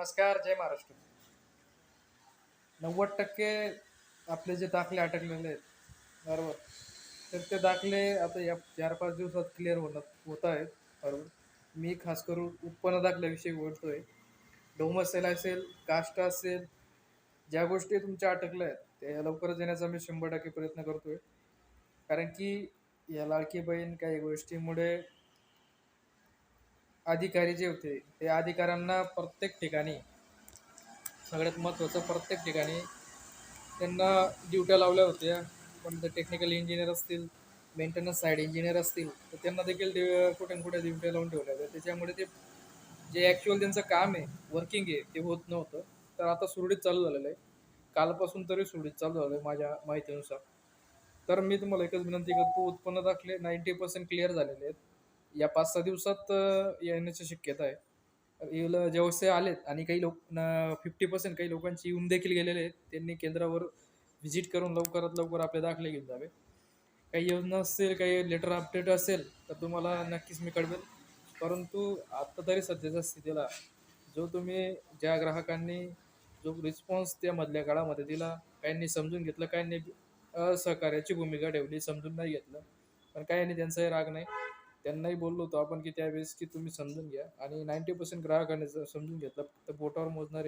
नमस्कार जय महाराष्ट्र. नव्वद टक्के आपले जे दाखले अटकलेले आहेत बरोबर. तर ते दाखले आता या चार पाच दिवसात क्लिअर होणार होत आहेत बरोबर. मी खास करून उत्पन्न दाखल्याविषयी बोलतोय. डोमसेल असेल कास्ट असेल ज्या गोष्टी तुमच्या अटकल्या आहेत त्या लवकरच येण्याचा मी शंभर टक्के प्रयत्न करतोय. कारण की या लाडकी बहीण काही गोष्टीमुळे अधिकारी जे होते ते अधिकाऱ्यांना प्रत्येक ठिकाणी सगळ्यात महत्त्वाचं प्रत्येक ठिकाणी त्यांना ड्युट्या लावल्या होत्या. पण ते टेक्निकल इंजिनियर असतील मेंटेनन्स साईड इंजिनियर असतील तर त्यांना देखील दे कुठे ना कुठे ड्युट्या लावून ठेवल्या होत्या. त्याच्यामुळे ते जे ॲक्च्युअल त्यांचं काम आहे वर्किंग आहे ते होत नव्हतं. तर आता सुरळीत चालू झालेलं आहे. कालपासून तरी सुरळीत चालू झालं आहे माझ्या माहितीनुसार. तर मी तुम्हाला एकच विनंती करतो उत्पन्न दाखले नाईंटी पर्सेंट क्लिअर झालेले आहेत. या पाच सहा दिवसात येण्याची शक्यता आहे. येईल जेव्हा आलेत आणि काही लोक फिफ्टी पर्सेंट काही लोकांची येऊन देखील गेलेले आहेत त्यांनी केंद्रावर व्हिजिट करून लवकरात लवकर आपले दाखले घेऊन जावे. काही योजना असेल काही लेटर अपडेट असेल तर तुम्हाला नक्कीच मी कळवेल. परंतु आत्ता तरी सध्याच्या स्थितीला जो तुम्ही ज्या ग्राहकांनी जो रिस्पॉन्स त्या मधल्या काळामध्ये दिला काहींनी समजून घेतलं काहींनी असहकार्याची भूमिका ठेवली समजून नाही घेतलं पण काहींनी त्यांचाही राग नाही. त्यांनाही बोललो होतो आपण की त्यावेळेस की तुम्ही समजून घ्या. आणि नाईंटी पर्सेंट ग्राहकांनी जर समजून घेतलं तर बोटावर मोजणारे